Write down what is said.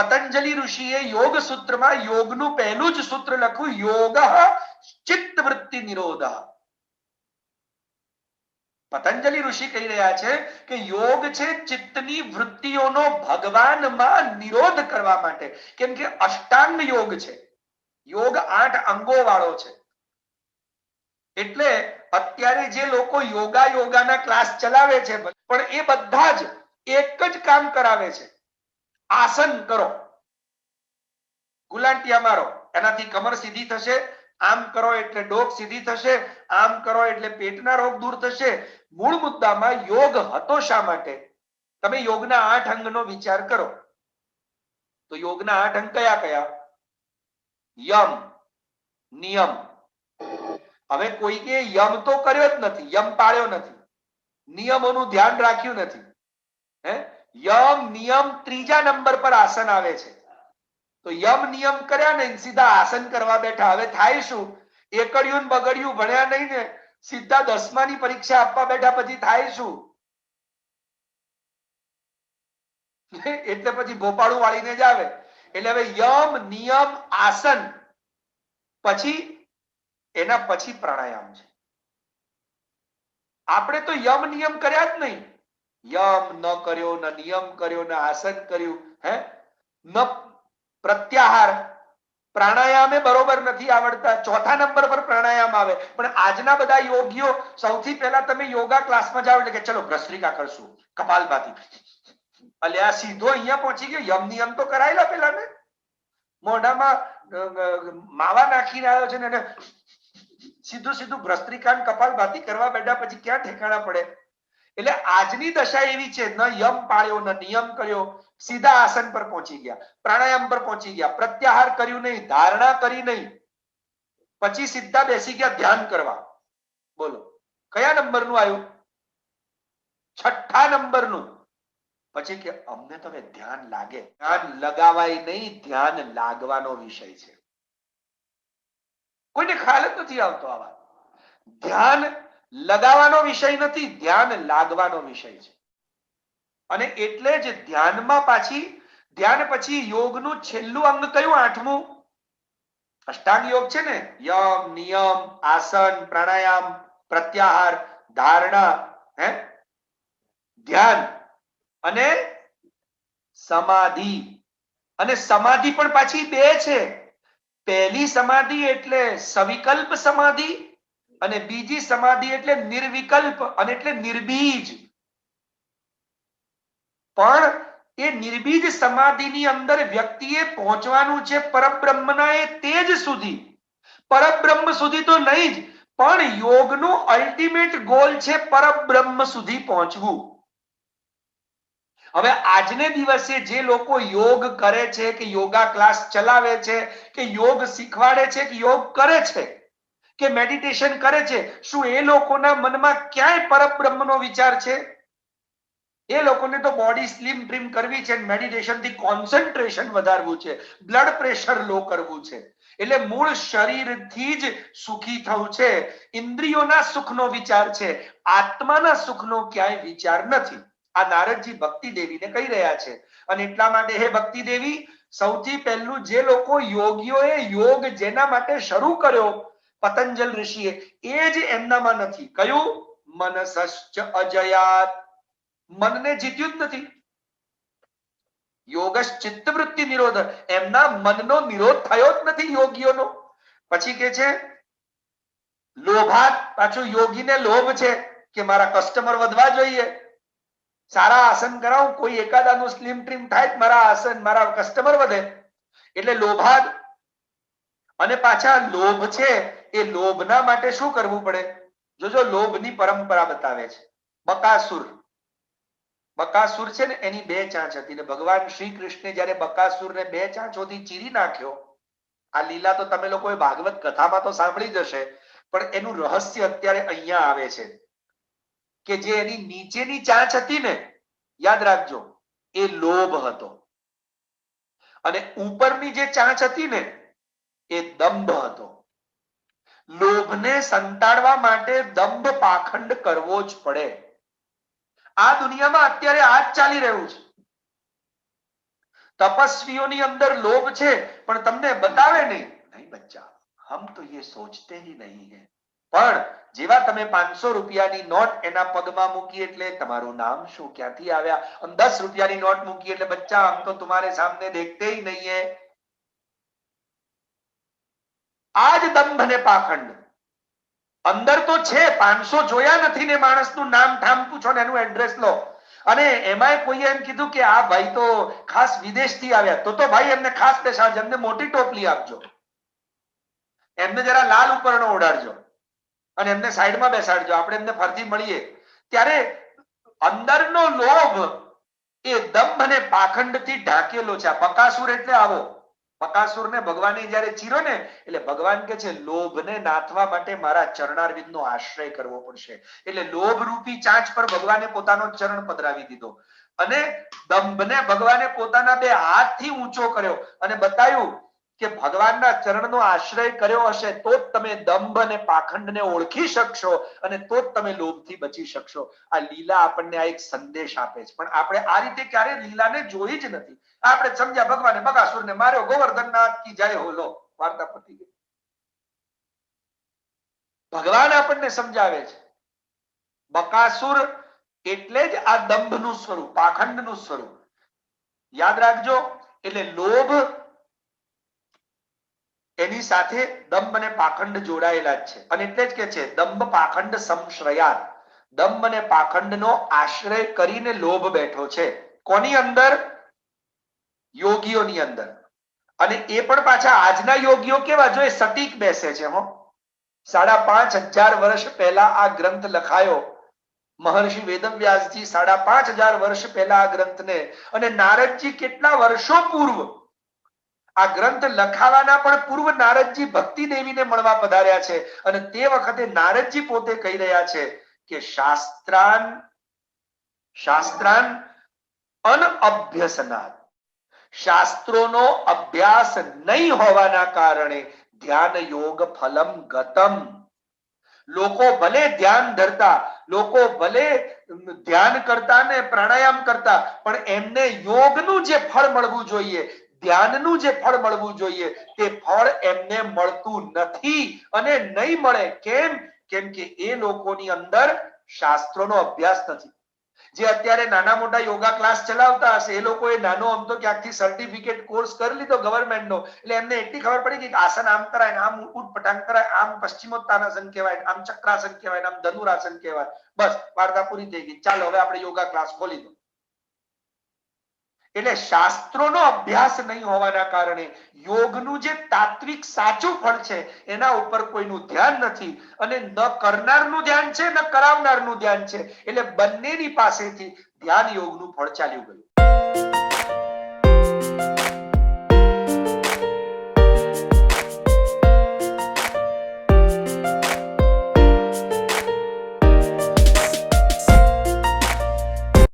પતંજલિ ઋષિએ યોગ સૂત્રમાં યોગનું પહેલું જ સૂત્ર લખ્યું, યોગ ચિત્ત વૃત્તિ નિરોધ. પતંજલિ ઋષિ કહી રહ્યા છે કે યોગ છે ચિત્તની વૃત્તિઓનો ભગવાનમાં નિરોધ કરવા માટે. કેમ કે અષ્ટાંગ યોગ છે. યોગ આઠ અંગો વાળો છે. એટલે અત્યારે જે લોકો યોગા યોગાના ક્લાસ ચલાવે છે, પણ એ બધા જ એક જ કામ કરાવે છે. આસન કરો. ગુલાંટિયા મારો. એનાથી કમર સીધી થશે, આમ કરો એટલે ડોક સીધી થશે, આમ કરો એટલે પેટના રોગ દૂર થશે. મૂળ મુદ્દામાં યોગ હતો શા માટે? તમે યોગના આઠ અંગનો વિચાર કરો. તો યોગના આઠ અંગ કયા કયા? યમ, નિયમ. હવે કોઈકે યમ તો કર્યો જ નથી, યમ પાળ્યો નથી. નિયમોનું ધ્યાન રાખ્યું નથી. હે? યમ નિયમ ત્રીજા નંબર પર આસન આવે છે. તો યમ નિયમ કર્યા ને સીધા આસન કરવા બેઠા. હવે થાય શું? એકડિયું બગડિયું ભણ્યા નહીં ને, સીધા દસમાની પરીક્ષા આપવા બેઠા પછી થાય શું? એટલે પછી ભોપાળું વાળીને જ આવે. એટલે હવે યમ નિયમ આસન. પછી, એના પછી પ્રાણાયામ છે. આપણે તો યમ નિયમ કર્યા જ નહીં. યમ ન કર્યો, ન નિયમ કર્યો, ન આસન કર્યું, હે? ન પ્રત્યાહાર. પ્રાણાયામે બરોબર નથી આવડતા. ચોથા નંબર પર પ્રાણાયામ આવે. પણ આજના બધા યોગીઓ સૌથી પહેલા તમે યોગા ક્લાસમાં જાઓ એટલે કે ચલો ભસ્ત્રિકા કરશું. કપાલભાતી. અલ્યા સીધો અહીંયા પહોંચી ગયો. યમ નિયમ તો કરાયેલા પેલા ને મોઢામાં માવા નાખીને આવ્યો છે ને સીધું સીધું સીધું કપાલ કપાલભાતી કરવા બેઠા પછી ક્યાં ઠેકાણા પડે? એટલે આજની દશા એવી છે, ન યમ પાળ્યો, ન નિયમ કર્યો, સીધા આસન પર પહોંચી ગયા, પ્રાણાયામ પર પહોંચી ગયા, પ્રત્યાહાર કર્યું નહીં, ધારણા કરી નહીં, પછી સીધા બેસી ગયા ધ્યાન કરવા. બોલો, કયા નંબરનું આવ્યું? છઠ્ઠા નંબરનું. પછી કે, અમને તમે ધ્યાન લાગે. ધ્યાન લગાવાય નહીં, ધ્યાન લાગવાનો વિષય છે. કોઈને ખ્યાલ જ નથી આવતો આ વાત. ધ્યાન લગાવવાનો વિષય નથી, ધ્યાન લાગવાનો વિષય છે. અને એટલે જ ધ્યાનમાં પાછી, ધ્યાન પછી યોગનું છેલ્લું અંગ કયું? આઠમું? અષ્ટાંગ યોગ છે ને? યમ, નિયમ, આસન, પ્રાણાયામ, પ્રત્યાહાર, ધારણા, હે? ધ્યાન અને સમાધિ. અને સમાધિ પણ પાછી બે છે. પહેલી સમાધિ એટલે સવિકલ્પ સમાધિ અને બીજી સમાધિ એટલે નિર્વિકલ્પ અને એટલે નિર્બીજ. પણ એ નિર્બીજ સમાધિની અંદર વ્યક્તિએ પહોંચવાનું છે પરબ્રહ્મના એ તેજ સુધી. પરબ્રહ્મ સુધી તો નહીં જ, પણ યોગનું અલ્ટિમેટ ગોલ છે પરબ્રહ્મ સુધી પહોંચવું. હવે આજને દિવસે જે લોકો યોગ કરે છે, કે યોગા ક્લાસ ચલાવે છે, કે યોગ શીખવાડે છે, કે યોગ કરે છે કે મેડિટેશન કરે છે? શું એ લોકોના મનમાં ક્યાંય પરબ્રહ્મનો વિચાર છે? એ લોકોને તો બોડી સ્લિમ ટ્રીમ કરવી છે મેડિટેશનથી કોન્સન્ટ્રેશન વધારવું છે. બ્લડ પ્રેશર લો કરવું છે. એટલે મૂળ શરીરથી જ સુખી થવું છે. ઇન્દ્રિયોના સુખનો વિચાર છે. આત્માના સુખનો ક્યાંય વિચાર નથી. આ નારદજી ભક્તિ દેવીને કહી રહ્યા છે. અને એટલા માટે હે ભક્તિ દેવી સૌથી પહેલું જે લોકો યોગીઓએ યોગ જેના માટે શરૂ કર્યો પતંજલ ઋષિએ એ જ એમનામાં નથી. કયું? મનસશ્ચ અજયાત. મનને જીત્યું જ નથી. યોગશ ચિત્તવૃત્તિ નિરોધ એમના મનનો નિરોધ થયો જ નથી યોગીઓનો. પછી કે છે, લોભાત. પાછું યોગીને લોભ છે કે મારા કસ્ટમર વધવા જોઈએ. સારા આસન કરાવું, કોઈ એકાદાનું સ્લિમ ટ્રીમ થાય મારા આસન, મારા કસ્ટમર વધે. એટલે લોભાદ અને પાછા લોભ છે, એ લોભના માટે શું કરવું પડે? જોજો લોભની પરંપરા બતાવે છે. બકાસુર. બકાસુર છે ને, એની બે ચાંચ હતી ને, ભગવાન શ્રી કૃષ્ણે જ્યારે બકાસુરને બે ચાંચોથી ચીરી નાખ્યો, આ લીલા તો તમે લોકોએ ભાગવત કથામાં તો સાંભળી જ પણ એનું રહસ્ય અત્યારે અહીંયા આવે છે, કે જે એની નીચેની ચાંચ હતી ને, યાદ રાખજો, એ લોભ હતો. અને ઉપરની જે ચાંચ હતી ને એ દંભ હતો. લોભને સંતાડવા માટે દંભ પાખંડ કરવો જ પડે. આ દુનિયામાં અત્યારે આ જ ચાલી રહ્યું છે. તપસ્વીઓની અંદર લોભ છે, પણ તમને બતાવે નહીં. નહીં બચ્ચા, હમ તો યે સોચતે નહીં હે. પણ જેવા તમે પાંચસો રૂપિયાની નોટ એના પગમાં મૂકી એટલે તમારું નામ શું? ક્યાંથી આવ્યા? અને દસ રૂપિયાની નોટ મૂકી એટલે બચ્ચા, આમ તો તમારે સામને દેખતે નહીં હે. આ જ દંભ ને પાખંડ. અંદર તો છે, પાંચસો જોયા નથી ને માણસનું નામ ઠામ પૂછો ને એનું એડ્રેસ લો. અને એમાંય કોઈએ એમ કીધું કે આ ભાઈ તો ખાસ વિદેશથી આવ્યા. તો તો ભાઈ એમને ખાસ બેસાડજો એમને મોટી ટોપલી આપજો. એમને જરા લાલ ઉપરનો ઓડાડજો અને એમને સાઈડમાં બેસાડજો. આપણે એમને ફરતી મળીએ. ત્યારે અંદરનો લોભ એ દંભ અને પાખંડથી ઢાંકેલો છે. પકાસુર એટલે આવો. બકાસુરને ભગવાને જયારે ચીરો ને, એટલે ભગવાન કે છે, લોભને નાથવા માટે મારા ચરણારવિંદનો આશ્રય કરવો પડશે. એટલે લોભ રૂપી ચાંચ પર ભગવાને પોતાનો ચરણ પધરાવી દીધો. અને દંભને ભગવાને પોતાના બે હાથથી ઊંચો કર્યો અને બતાવ્યું કે ભગવાનના ચરણનો આશ્રય કર્યો હશે, તો જ તમે દંભ અને પાખંડને ઓળખી શકશો અને તો જ તમે લોભથી બચી શકશો. આ લીલા આપણને આ એક સંદેશ આપે છે. પણ આપણે આ રીતે ક્યારે લીલાને જોઈ જ નથી. આપણે સમજ્યા ભગવાને બગાસુરને માર્યો, ગોવર્ધનનાથ કી જય હોલો વાર્તા પતી ગઈ. ભગવાન આપણને સમજાવે છે. બકાસુર એટલે જ આ દંભનું સ્વરૂપ, પાખંડનું સ્વરૂપ. યાદ રાખજો, એટલે લોભ એની સાથે દંભ અને પાખંડ જોડાયેલા જ છે. અને એટલે જ કે છે, દંભ, પાખંડ સંશ્રયાત દંભ અને પાખંડનો આશ્રય કરીને લોભ બેઠો છે. કોની અંદર? યોગીઓની અંદર. અને એ પણ પાછા આજના યોગીઓ કેવા? જો એ સટીક બેસે છે, હો. સાડા પાંચ હજાર વર્ષ પહેલા આ ગ્રંથ લખાયો. મહર્ષિ વેદવ્યાસજી સાડા પાંચ હજાર વર્ષ પહેલા આ ગ્રંથને. અને નારદજી કેટલા વર્ષો પૂર્વ આ ગ્રંથ લખાવાના પણ પૂર્વ નારદજી ભક્તિ દેવીને મળવા પધાર્યા છે. અને તે વખતે નારદજી પોતે કહી રહ્યા છે કે શાસ્ત્રાન શાસ્ત્રાન અનઅભ્યસનાત શાસ્ત્રોનો અભ્યાસ નહીં હોવાના કારણે ધ્યાન યોગ ફલમ ગતમ. લોકો ભલે ધ્યાન ધરતા, લોકો ભલે ધ્યાન કરતા ને પ્રાણાયામ કરતા, પણ એમને યોગનું જે ફળ મળવું જોઈએ ધ્યાનનું જે ફળ મળવું જોઈએ, તે ફળ એમને મળતું નથી અને નહીં મળે. કેમ? કેમ કે એ લોકોની અંદર શાસ્ત્રોનો અભ્યાસ નથી. જે અત્યારે નાના મોટા યોગા ક્લાસ ચલાવતા હશે, એ લોકોએ નાનો આમ તો ક્યાંકથી સર્ટિફિકેટ કોર્સ કરી લીધો ગવર્મેન્ટનો એટલે એમને એટલી ખબર પડી કે આસન આમ કરાય આમ ઉટ પટાંગ કરાય, આમ પશ્ચિમોત્તાનાસન કહેવાય આમ ચક્રાસન કહેવાય આમ ધનુરાસન કહેવાય. બસ વાર્તા પૂરી થઈ ગઈ. ચાલો, હવે આપણે યોગા ક્લાસ ખોલી દો. એટલે શાસ્ત્રોનો અભ્યાસ નહીં હોવાના કારણે યોગનું જે તાત્વિક સાચું ફળ છે, એના ઉપર કોઈનું ધ્યાન નથી. અને ન કરનારનું ધ્યાન છે, ન કરાવનારનું ધ્યાન છે. એટલે બંનેની પાસેથી ધ્યાન યોગનું ફળ ચાલ્યું ગયું.